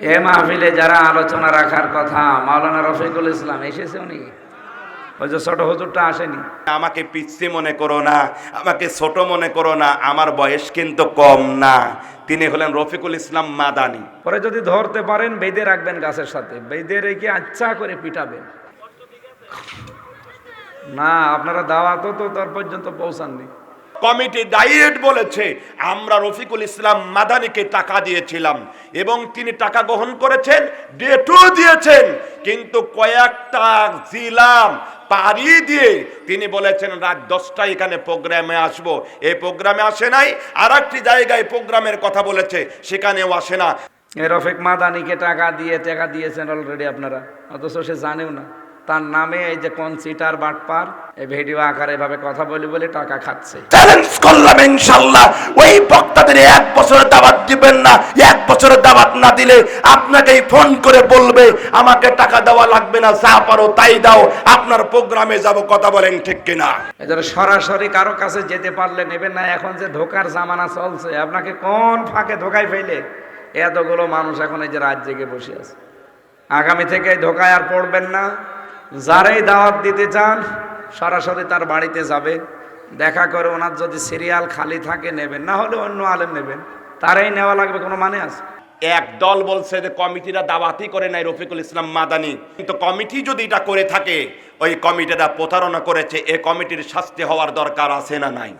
এ মাহফিলে যারা আলোচনা রাখার কথা মাওলানা রফিকুল ইসলাম এসেছে উনি? ওই যে ছোট হুজুরটা আসেনি। আমাকে পিচ্ছি মনে করো না আমাকে ছোট মনে করো না আমার বয়স কিন্তু কম না। তিনি হলেন রফিকুল ইসলাম মাদানি। পরে যদি ধরতে পারেন বেঁধে রাখবেন গাছের সাথে। বেঁধে রেখে আচ্ছা করে পিটাবেন। না আপনারা দাওয়াত তো তার পর্যন্ত পৌঁছাননি। কমিটি ডাইরেক্ট বলেছে, আমরা রফিকুল ইসলাম মাদানিকে টাকা দিয়েছিলাম এবং তিনি টাকা গ্রহণ করেছেন, ডেটও দিয়েছেন। কিন্তু কয়েকটা জিলাম পাড়ি দিয়ে তিনি বলেছেন, রাত দশটায় এখানে প্রোগ্রামে আসব। এই প্রোগ্রামে আসে নাই আর একটি জায়গায় প্রোগ্রামের কথা বলেছে, সেখানেও আসে না। রফিক মাদানিকে টাকা দিয়ে, টাকা দিয়েছেন অলরেডি আপনারা। অথচ সে জানেও না। তার নামে এই যে কনসিটার বাটপার এই ভিডিও আকারে এভাবে কথা বলে বলে টাকা খাচ্ছে। চ্যালেঞ্জ করলাম ইনশাল্লাহ ওই বক্তাদের এক বছরের দাবাত দিবেন না এক বছরের দাবাত না দিলে আপনাকেই ফোন করে বলবে আমাকে টাকা দেওয়া লাগবে না যা পারো তাই দাও আপনার প্রোগ্রামে যাব কথা বলেন ঠিক কিনা? এজন্য সরাসরি কারও কাছে যেতে পারলে নেবেন না এখন যে ধোকার জামানা চলছে আপনাকে কোন ফাঁকে ধোকায় ফেলে? এতগুলো মানুষ এখন এই যে রাত জেগে বসে আছে। আগামী থেকে ধোকায় আর পড়বেন না। যারাই দাওয়াত দিতে চান সরাসরি তার বাড়িতে যাবে। দেখা করে ওনার যদি সিরিয়াল খালি থাকে নেবেন না হলে অন্য আলেম নেবেন। তারাই নেওয়া লাগবে কোনো মানে আছে? এক দল বলছে যে কমিটিরা দাওয়াতি করে নাই রফিকুল ইসলাম মাদানি। কিন্তু কমিটি যদি এটা করে থাকে ওই কমিটিরা প্রতারণা করেছে এ কমিটির শাস্তি হওয়ার দরকার আছে না নাই?